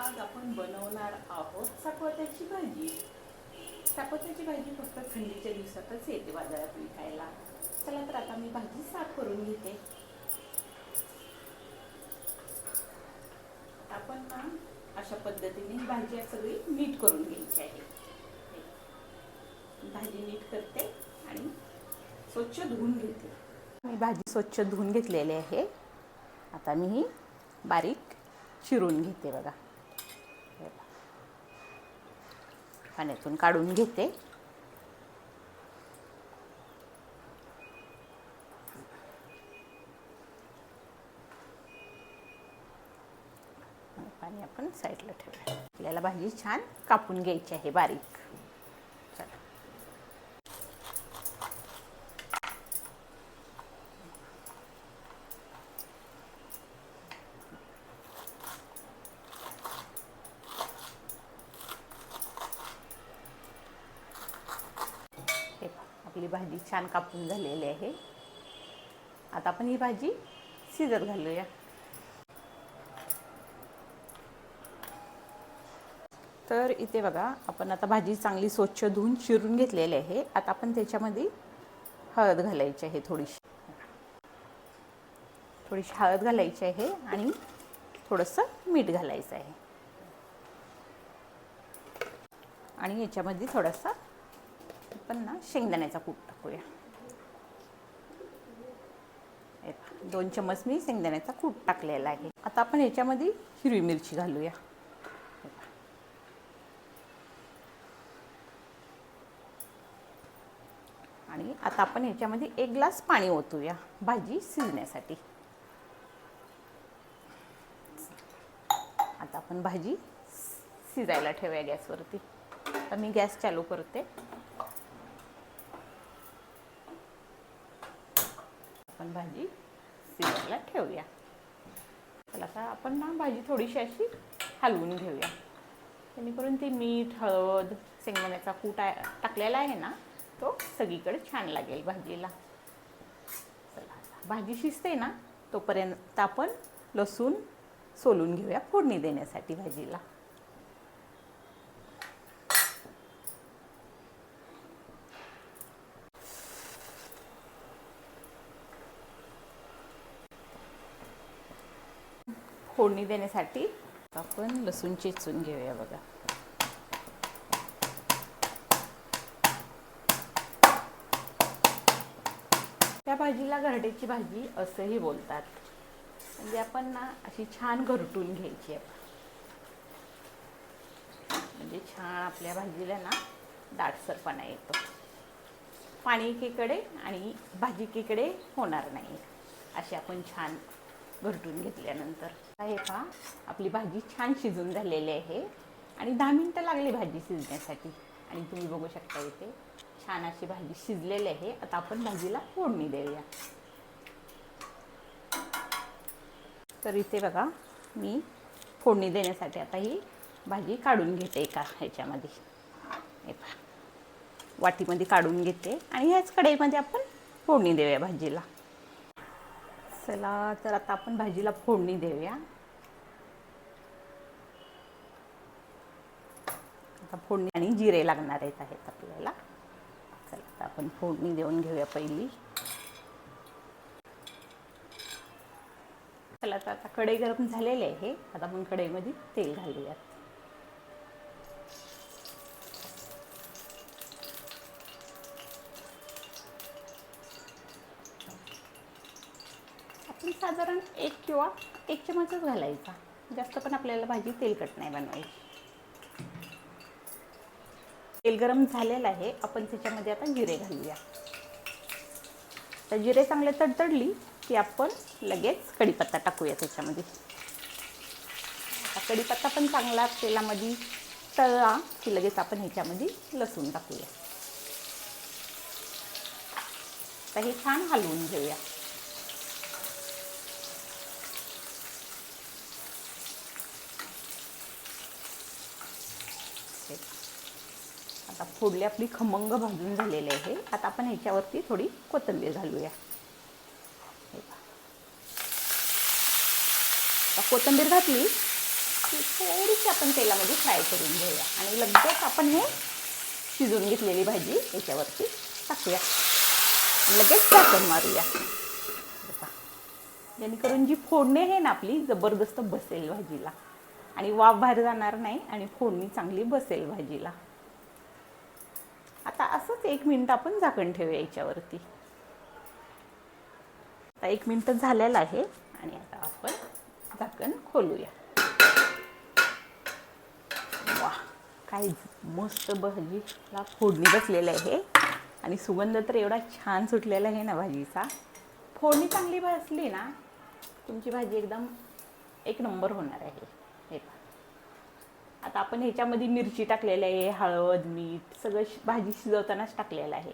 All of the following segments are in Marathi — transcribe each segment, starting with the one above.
आज आपण बनवणार आहोत साकवत्याची भाजी. साकवत्याची भाजी फक्त थंडीच्या दिवसातच येते बाजारात विकायला चला तर आता मी भाजी साफ करून घेते. आपण ना अशा पद्धतीने भाजी सगळी नीट करून घ्यायची आहे. भाजी नीट करते आणि स्वच्छ धुवून घेते. मी भाजी स्वच्छ धुवून घेतलेली आहे. आता मी ही बारीक चिरून घेते बघा हे बघा. पाण्यातून काढून घेते. पाणी आपण साईडला ठेवूया. आपल्याला भाजी छान कापून घ्यायची आहे बारीक चला हे पहा, आपली भाजी छान कापून झालेली आहे. आता आपण ही भाजी शिजत घालूया. तर इथे बघा आपण आता भाजी चांगली स्वच्छ धुवून चिरून घेतलेली आहे. आता आपण त्याच्यामध्ये हळद घालायची आहे थोडीशी. थोडीशी हळद घालायची आहे आणि थोडंसं मीठ घालायचं आहे. आणि याच्यामध्ये थोडासा आपण ना शेंगदाण्याचा कूट टाकूया. दोन चमच मी शेंगदाण्याचा कूट टाकलेला आहे. आता आपण याच्यामध्ये हिरवी मिरची घालूया. आणि आता आपण याच्यामध्ये एक ग्लास पाणी ओतूया भाजी शिजण्यासाठी. आता आपण भाजी शिजायला ठेवूया गॅसवरती. आता मी गॅस चालू करते. आपण भाजी शिजायला ठेवूया. चला आता आपण ना भाजी थोडीशी अशी हलवून घेऊया. जेणेकरून ती मीठ हळद शेंगदाण्याचा कूट आहे टाकलेला आहे ना तो सगळीकडे छान लागेल भाजीला. चला भाजी शिजते ना तोपर्यंत आपण लसूण सोलून घेऊया फोडणी देण्यासाठी भाजीला. फोडणी देण्यासाठी. आपण लसूण चेचून घेऊया बघा. त्या भाजीला घरट्याची भाजी असंही बोलतात. म्हणजे आपण ना अशी छान घरटून घ्यायची आपण म्हणजे छान आपल्या भाजीला ना दाटसरपणा येतो. पाणी एकीकडे आणि भाजी एकीकडे होणार नाही. अशी आपण छान घरटून घेतल्यानंतर. हे पहा आपली भाजी छान शिजून झालेली आहे. आणि दहा मिनटं लागली भाजी शिजण्यासाठी. आणि तुम्ही बघू शकता इथे छान अशी भाजी शिजलेली आहे. आता आपण भाजीला फोडणी देऊया. तर इथे बघा मी फोडणी देण्यासाठी आता ही भाजी काढून घेते एका ह्याच्यामध्ये. हे पहा वाटीमध्ये काढून घेते. आणि ह्याच कढईमध्ये आपण फोडणी देऊया भाजीला. चला तर आता आपण भाजीला फोडणी देऊया. आता फोडणी आणि जिरे लागणार आहेत आहेत आपल्याला. चला आता आपण फोडणी देऊन घेऊया पहिली. चला तर आता कढई गरम झालेली आहे. आता आपण कढईमध्ये तेल घालूयात आपण साधारण एक किंवा एक चमचच घालायचा. जास्त पण आपल्याला भाजी तेलकट नाही बनवायची. तेल गरम झालेलं आहे. आपण त्याच्यामध्ये आता जिरे घालूया. तर जिरे चांगले तडतडली की आपण लगेच कढीपत्ता टाकूया त्याच्यामध्ये. कढीपत्ता पण चांगला तेलामध्ये तळला की लगेच आपण ह्याच्यामध्ये लसूण टाकूया. तर हे छान हलवून घेऊया. आता फोडली आपली खमंग भाजून झालेले आहे. आता आपण ह्याच्यावरती थोडी कोथिंबीर घालूया. आता कोथिंबीर घातली ती थोडीशी आपण तेलामध्ये फ्राय करून घेऊया. आणि लगेच आपण हे शिजवून घेतलेली भाजी याच्यावरती टाकूया. लगेच झाकण मारूया. जेणेकरून जी फोडणी आहे ना आपली जबरदस्त बसेल भाजीला. आणि वाफ बाहेर जाणार नाही आणि फोडणी चांगली बसेल भाजीला. असंच एक मिनिट आपण झाकण ठेवूया याच्यावरती. आता एक मिनिट झालेलं आहे आणि आता आपण झाकण खोलूया. वा काय मस्त भाजीला फोडणी बसलेलं आहे आणि सुगंध तर एवढा छान सुटलेला आहे ना भाजीचा. फोडणी चांगली भासली ना तुमची भाजी एकदम एक नंबर होणार आहे. आता आपण ह्याच्यामध्ये मिरची टाकलेली आहे हळद मीठ सगळं शि- भाजी शिजवतानाच टाकलेलं आहे.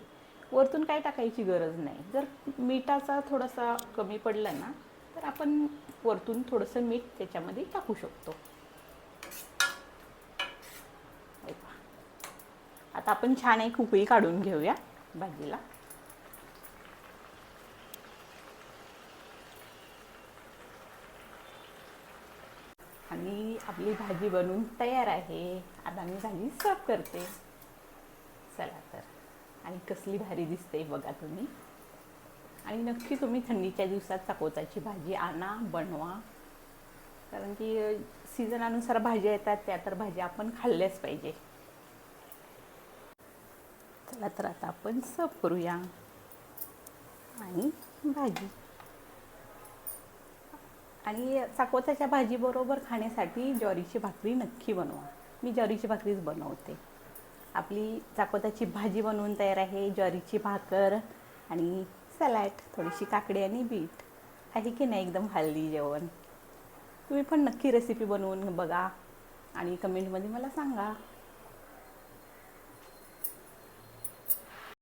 वरतून काय टाकायची गरज नाही. जर मिठाचा थोडासा कमी पडला ना तर आपण वरतून थोडंसं मीठ त्याच्यामध्ये टाकू शकतो. आता आपण छान एक उकळी काढून घेऊया भाजीला. आणि आपली भाजी बनवून तयार आहे. आता मी भाजी सर्व करते. चला तर. आणि कसली भारी दिसते बघा तुम्ही. आणि नक्की तुम्ही थंडीच्या दिवसात चाकोताची भाजी आणा बनवा. कारण की सीझनानुसार भाज्या येतात त्या तर भाज्या आपण खाल्ल्याच पाहिजे. चला तर आता आपण सर्व करूया. आणि भाजी. आणि चाकवताच्या भाजीबरोबर खाण्यासाठी ज्वारीची भाकरी नक्की बनवा. मी ज्वारीची भाकरीच बनवते. आपली चाकोताची भाजी बनवून तयार आहे ज्वारीची भाकर आणि सॅलॅड थोडीशी काकडी आणि बीट. आहे की नाही एकदम हल्दी जेवण? तुम्ही पण नक्की रेसिपी बनवून बघा आणि कमेंटमध्ये मला सांगा.